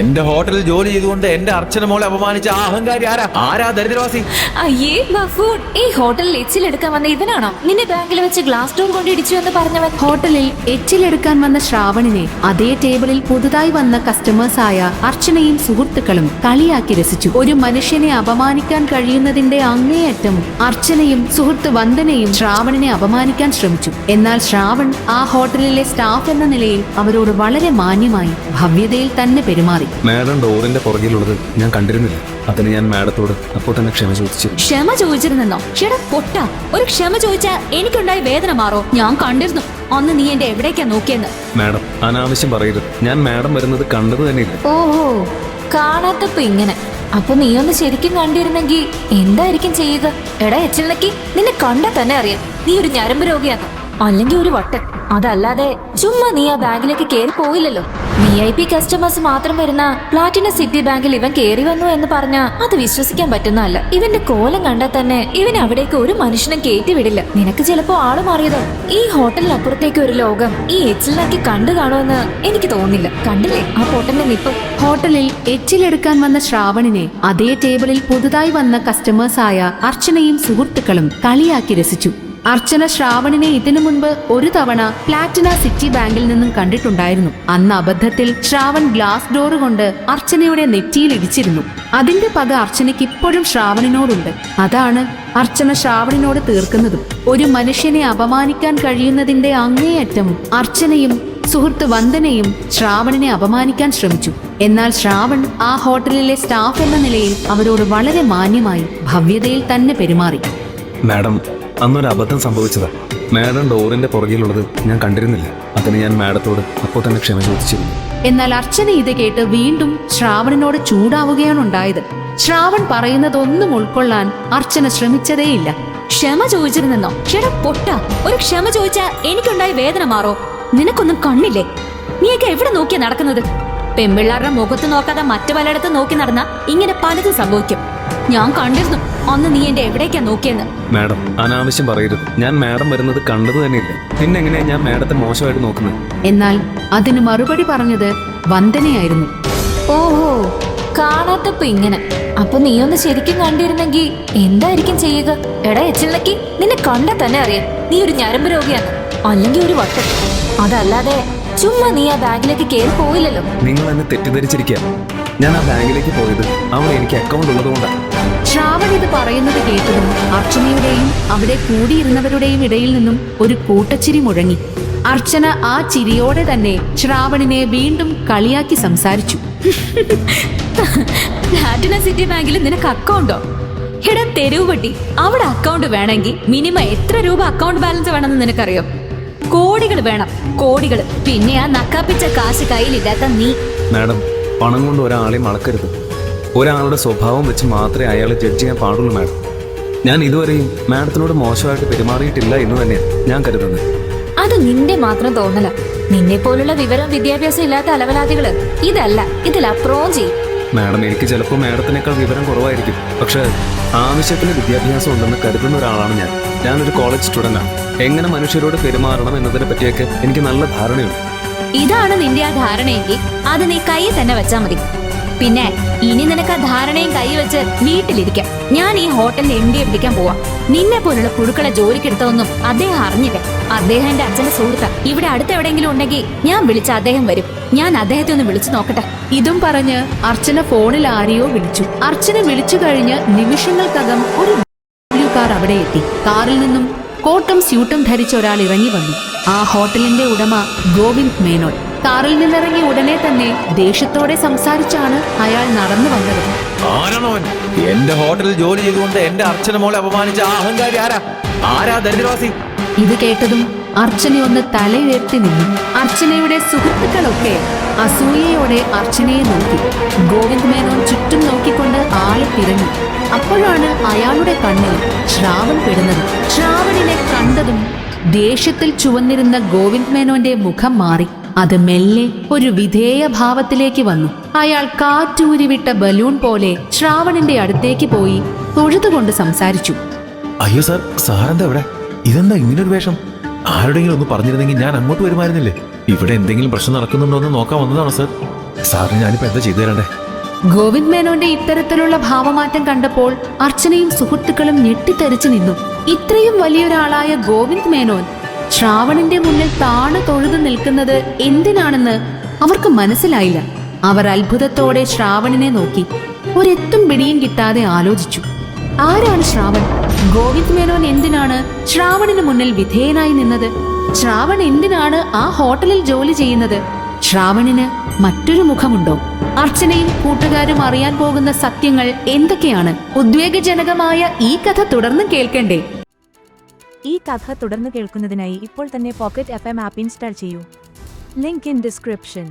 എന്റെ ഹോട്ടലിൽ ജോലി ചെയ്തുകൊണ്ട് എന്റെ അർച്ചന മോളെ അപമാനിച്ച ആ അഹങ്കാരി ആരാ? ആരാ ദരിദ്രവാസി? അയ്യേ ബഫൂൺ ഈ ഹോട്ടലിൽ എച്ചിലെടുക്കാൻ വന്ന ഇവനാണോ? നിന്നെ ബാങ്കിൽ വെച്ച് ഗ്ലാസ് ഡോർ കൊണ്ട് ഇടിച്ചു എന്ന് പറഞ്ഞവൻ. ഹോട്ടലിൽ എച്ചിലെടുക്കാൻ വന്ന ശ്രാവണിനെ അതേ ടേബിളിൽ പുതുതായി വന്ന കസ്റ്റമേഴ്സ് ആയ അർച്ചനയും സുഹൃത്തുക്കളും കളിയാക്കി രസിച്ചു. ഒരു മനുഷ്യനെ അപമാനിക്കാൻ കഴിയുന്നതിന്റെ അങ്ങേയറ്റം അർച്ചനയും സുഹൃത്ത് വന്ദനയും ശ്രാവണിനെ അപമാനിക്കാൻ ശ്രമിച്ചു. എന്നാൽ ശ്രാവൺ ആ ഹോട്ടലിലെ സ്റ്റാഫ് എന്ന നിലയിൽ അവരോട് വളരെ മാന്യമായി ഭവ്യതയിൽ തന്നെ പെരുമാറി. മാഡം ഡോറിന്റെ പുറകിലുള്ളത് ഞാൻ കണ്ടിരുന്നില്ല. അതിന് ഞാൻ മാഡത്തോട് അപ്പോൾ തന്നെ ക്ഷമ ചോദിച്ചു. ക്ഷമ ചോദിച്ചിരുന്നോ ചേട്ടാ പൊട്ട. ഒരു ക്ഷമ ചോദിച്ചാൽ എനിക്കുണ്ടായ വേദന മാറോ? ഞാൻ കണ്ടിരുന്നു. അന്ന് നീ എന്റെ എവിടേക്കാ നോക്കിയെന്ന്? മാഡം അനാവശ്യം പറയരുത്. ഞാൻ മാഡം വരുന്നത് കണ്ടത് തന്നെയില്ല. ഓഹോ കാണാത്തപ്പോ ഇങ്ങനെ. അപ്പൊ നീ ഒന്ന് ശരിക്കും കണ്ടിരുന്നെങ്കിൽ എന്തായിരിക്കും ചെയ്യുക എടാ എച്ചിൽ നിന്നെ കണ്ടാ തന്നെ അറിയാം. നീ ഒരു ഞരമ്പ് രോഗിയാണ് അല്ലെങ്കിൽ ഒരു വട്ടൻ. അതല്ലാതെ ചുമ്മാ നീ ആ ബാങ്കിലേക്ക് കയറി പോയില്ലല്ലോ വി ഐ പി കസ്റ്റമേഴ്സ് മാത്രം വരുന്ന പ്ലാറ്റിന സിറ്റി ബാങ്കിൽ ഇവൻ കയറി വന്നു എന്ന് പറഞ്ഞാ അത് വിശ്വസിക്കാൻ പറ്റുന്നതല്ല. ഇവന്റെ കോലം കണ്ടാൽ തന്നെ ഇവൻ അവിടേക്ക് ഒരു മനുഷ്യനും കയറ്റി വിടില്ല. നിനക്ക് ചിലപ്പോ ആൾ മാറിയതോ. ഈ ഹോട്ടലിനപ്പുറത്തേക്ക് ഒരു ലോകം. ഈ എച്ചിലിനാക്കി കണ്ടു കാണുമെന്ന് എനിക്ക് തോന്നില്ല കണ്ടില്ലേ? ആ പൊട്ടന്റെ നിപ്പ്. ഹോട്ടലിൽ എച്ചിലെടുക്കാൻ വന്ന ശ്രാവണിനെ അതേ ടേബിളിൽ പുതുതായി വന്ന കസ്റ്റമേഴ്സായ അർച്ചനയും സുഹൃത്തുക്കളും കളിയാക്കി രസിച്ചു. അർച്ചന ശ്രാവണിനെ ഇതിനു മുൻപ് ഒരു തവണ പ്ലാറ്റിന സിറ്റി ബാങ്കിൽ നിന്നും കണ്ടിട്ടുണ്ടായിരുന്നു. അന്ന് അബദ്ധത്തിൽ ശ്രാവൺ ഗ്ലാസ് ഡോർ കൊണ്ട് അർച്ചനയുടെ നെറ്റിയിൽ ഇടിച്ചിരുന്നു. അതിന്റെ പക അർച്ചനയ്ക്ക് ഇപ്പോഴും ശ്രാവണിനോടുണ്ട്. അതാണ് അർച്ചന ശ്രാവണിനോട് തീർക്കുന്നതും. ഒരു മനുഷ്യനെ അപമാനിക്കാൻ കഴിയുന്നതിന്റെ അങ്ങേയറ്റം അർച്ചനയും സുഹൃത്ത് വന്ദനയും ശ്രാവണിനെ അപമാനിക്കാൻ ശ്രമിച്ചു. എന്നാൽ ശ്രാവൺ ആ ഹോട്ടലിലെ സ്റ്റാഫ് എന്ന നിലയിൽ അവരോട് വളരെ മാന്യമായി ഭവ്യതയിൽ തന്നെ പെരുമാറി. മാഡം അന്നൊരു അബദ്ധം സംഭവിച്ചതാ. മാഡം ഡോറിന്റെ പുറകിലുള്ളത് ഞാൻ കണ്ടിരുന്നില്ല. അതിന് ഞാൻ മാഡത്തോട് അപ്പോൾ തന്നെ ക്ഷമ ചോദിച്ചിരുന്നു. എന്നാൽ അർച്ചന ഇത് കേട്ട് വീണ്ടും ശ്രാവണനോട് ചൂടാവുകയാണ് ഉണ്ടായത്. ശ്രാവൺ പറയുന്നതൊന്നും ഉൾക്കൊള്ളാൻ അർച്ചന ശ്രമിച്ചതേയില്ല. ക്ഷമ ചോദിച്ചിരുന്നോ ക്ഷണം പൊട്ട ഒരു ക്ഷമ ചോദിച്ചാ എനിക്കുണ്ടായ വേദന മാറോ? നിനക്കൊന്നും കണ്ണില്ലേ? നീയൊക്കെ എവിടെ നോക്കിയാ നടക്കുന്നത്? പെമ്പിള്ളാരുടെ മുഖത്ത് നോക്കാതെ മറ്റു പലയിടത്തും നോക്കി നടന്ന ഇങ്ങനെ പലതും സംഭവിക്കും. ഞാൻ കണ്ടിരുന്നു. അന്ന് നീ എന്റെ എവിടേക്കാ നോക്കിയെന്ന്? മാഡം അനാവശ്യം പറയരുത്. ഞാൻ മാഡം വരുന്നത് കണ്ടത് തന്നെയില്ല? പിന്നെ എങ്ങനെയാ ഞാൻ മാഡത്തെ മോശമായിട്ട് നോക്കുന്നത്? എന്നാൽ അതിന് മറുപടി പറഞ്ഞത് വന്ദനയായിരുന്നു. ഓഹോ കാണാത്തപ്പോ ഇങ്ങനെ. അപ്പൊ നീ ഒന്ന് ശരിക്കും കണ്ടിരുന്നെങ്കിൽ എന്തായിരിക്കും ചെയ്യുക? എടാ എച്ചിലക്കി നിന്നെ കണ്ട തന്നെ അറിയാം. നീ ഒരു ഞരമ്പ് രോഗിയാണ്. അല്ലെങ്കിൽ ഒരു വട്ടം. അതല്ലാതെ ചുമ്മാ നീ ആ ബാഗിലേക്ക് കയറി പോയില്ലല്ലോ നിങ്ങൾ എന്നെ തെറ്റിദ്ധരിച്ചിരിക്കുക ഞാൻ ആ ബാങ്കിലേക്ക് പോയത്. അവൻ എനിക്ക് അക്കൗണ്ട് ഉള്ളതുകൊണ്ടാണ് ശ്രാവൺ ഇത് പറയുന്നത് കേട്ടതും അർച്ചനയുടെയും അവിടെ കൂടിയിരുന്നവരുടെയും ഇടയിൽ നിന്നും ഒരു കൂട്ടച്ചിരി മുഴങ്ങി. അർച്ചന ആ ചിരിയോടെ തന്നെ ശ്രാവണിനെ വീണ്ടും കളിയാക്കി സംസാരിച്ചു. പ്ലാറ്റിനം സിറ്റി ബാങ്കിൽ നിനക്ക് അക്കൗണ്ടോ എടാ തെരുവ് പട്ടി അവിടെ അക്കൗണ്ട് വേണമെങ്കിൽ മിനിമം എത്ര രൂപ അക്കൗണ്ട് ബാലൻസ് വേണമെന്ന് നിനക്കറിയോ? കോടികൾ വേണം കോടികൾ. പിന്നെ ആ നക്കാപ്പിച്ച കാശ് കയ്യിലില്ലാത്ത നീ. മാഡം പണം കൊണ്ട് ഒരാളെയും അളക്കരുത് ഒരാളുടെ സ്വഭാവം വെച്ച് മാത്രമേ അയാളെ ജഡ്ജ് ചെയ്യാൻ പാടുള്ളൂ മാഡം ഞാൻ ഇതുവരെയും മാഡത്തിനോട് മോശമായിട്ട് പെരുമാറിയിട്ടില്ല എന്ന് തന്നെയാണ് ഞാൻ കരുതുന്നത്. അത് നിന്റെ മാത്രം തോന്നല. നിന്നെ പോലുള്ള വിവരം വിദ്യാഭ്യാസം ഇല്ലാത്ത അലവലാദികൾ ഇതല്ല ഇതിലപ്പുറവും ചെയ്യും. മാഡം എനിക്ക് ചിലപ്പോൾ മാഡത്തിനേക്കാൾ വിവരം കുറവായിരിക്കും. പക്ഷെ ആവശ്യത്തിന് വിദ്യാഭ്യാസം ഉണ്ടെന്ന് കരുതുന്ന ഒരാളാണ് ഞാൻ. ഞാനൊരു കോളേജ് സ്റ്റുഡന്റാണ് എങ്ങനെ മനുഷ്യരോട് പെരുമാറണം എന്നതിനെ പറ്റിയൊക്കെ എനിക്ക് നല്ല ധാരണയുണ്ട്. ഇതാണ് നിന്റെ ആ ധാരണയെങ്കിൽ അത് നീ കൈ തന്നെ വെച്ചാ മതി. പിന്നെ ഇനി നിനക്ക് ആ ധാരണയും കൈ വെച്ച് വീട്ടിലിരിക്കാം. ഞാൻ ഈ ഹോട്ടലിൽ എം ഡി പിടിക്കാൻ പോവാം. നിന്നെ പോലുള്ള പുഴുക്കളെ ജോലിക്കെടുത്തൊന്നും അദ്ദേഹം അറിഞ്ഞില്ല. അദ്ദേഹം എന്റെ അച്ഛന്റെ സുഹൃത്താ. ഇവിടെ അടുത്ത് എവിടെയെങ്കിലും ഉണ്ടെങ്കിൽ ഞാൻ വിളിച്ച അദ്ദേഹം വരും. ഞാൻ അദ്ദേഹത്തെ ഒന്ന് വിളിച്ചു നോക്കട്ടെ. ഇതും പറഞ്ഞ് അർച്ചന ഫോണിൽ ആരെയോ വിളിച്ചു. അർച്ചന വിളിച്ചു കഴിഞ്ഞ് നിമിഷങ്ങൾക്കകം ഒരു കാർ അവിടെ എത്തി. കാറിൽ നിന്നും കോട്ടും സ്യൂട്ടും ധരിച്ച ഒരാൾ ഇറങ്ങി വന്നു. ആ ഹോട്ടലിന്റെ ഉടമ ഗോവിന്ദ് മേനോൻ. കാറിൽ നിന്നിറങ്ങിയ ഉടനെ തന്നെ ദേഷ്യത്തോടെ സംസാരിച്ചാണ് അയാൾ നടന്നു വന്നത്. ആരാണവൻ? എന്റെ ഹോട്ടലിൽ ജോലി ചെയ്തുകൊണ്ട് എന്റെ അർച്ചന മോളെ അപമാനിച്ച ആ അഹങ്കാരി ആരാ? ആരാ ദരിദ്രവാസി? ഇത് കേട്ടതും അർച്ചന ഒന്ന് തലയുയർത്തി നിന്നു. അർച്ചനയുടെ സുഹൃത്തുക്കളൊക്കെ അസൂയയോടെ അർച്ചനയെ നോക്കി. ഗോവിന്ദ് മേനോൻ ചുറ്റും നോക്കിക്കൊണ്ട് ആളെ തിരഞ്ഞു. അപ്പോഴാണ് അയാളുടെ കണ്ണിൽ ശ്രാവൺ പെടുന്നത്. ശ്രാവണിനെ കണ്ടതും ദേഷ്യത്തിൽ ചുവന്നിരുന്ന ഗോവിന്ദ് മേനോന്റെ മുഖം മാറി. അത് മെല്ലെ ഒരു വിധേയ ഭാവത്തിലേക്ക് വന്നു. അയാൾ കാറ്റൂരിവിട്ട ബലൂൺ പോലെ ശ്രാവണിന്റെ അടുത്തേക്ക് പോയി തൊഴുതുകൊണ്ട് സംസാരിച്ചു. അയ്യോ സാർ സാറെന്താ ഇവിടെ? ഇതെന്താ ഇങ്ങനൊരു വേഷം? ആരുടെങ്കിലും ഒന്ന് പറഞ്ഞിരുന്നെങ്കിൽ ഞാൻ അങ്ങോട്ട് വരുമായിരുന്നില്ലേ? ഇവിടെ എന്തെങ്കിലും പ്രശ്നം നടക്കുന്നുണ്ടോ എന്ന് നോക്കാൻ വന്നതാണ് സാർ? സാറിന് ഞാനിപ്പോ എന്താ ചെയ്തു തരണ്ടേ? ഗോവിന്ദ് മേനോന്റെ ഇത്തരത്തിലുള്ള ഭാവമാറ്റം കണ്ടപ്പോൾ അർച്ചനയും സുഹൃത്തുക്കളും ഞെട്ടിത്തെറിച്ചു നിന്നു. ഇത്രയും വലിയൊരാളായ ഗോവിന്ദ് മേനോൻ ശ്രാവണന്റെ മുന്നിൽ താണു തൊഴുതു നിൽക്കുന്നത് എന്തിനാണെന്ന് അവർക്ക് മനസ്സിലായില്ല. അവർ അത്ഭുതത്തോടെ ശ്രാവണിനെ നോക്കി. ഒരെത്തും പിടിയും കിട്ടാതെ ആലോചിച്ചു. ആരാണ് ശ്രാവൺ? ഗോവിന്ദ് മേനോൻ എന്തിനാണ് ശ്രാവണിന് മുന്നിൽ വിധേയനായി നിന്നത്? ശ്രാവൺ എന്തിനാണ് ആ ഹോട്ടലിൽ ജോലി ചെയ്യുന്നത്? ശ്രാവണിന് മറ്റൊരു മുഖമുണ്ടോ? അർച്ചനയും കൂട്ടുകാരും അറിയാൻ പോകുന്ന സത്യങ്ങൾ എന്തൊക്കെയാണ്? ഉദ്വേഗജനകമായ ഈ കഥ തുടർന്ന് കേൾക്കണ്ടേ? ഈ കഥ തുടർന്ന് കേൾക്കുന്നതിനായി ഇപ്പോൾ തന്നെ pocket F M app install ചെയ്യൂ. Link in description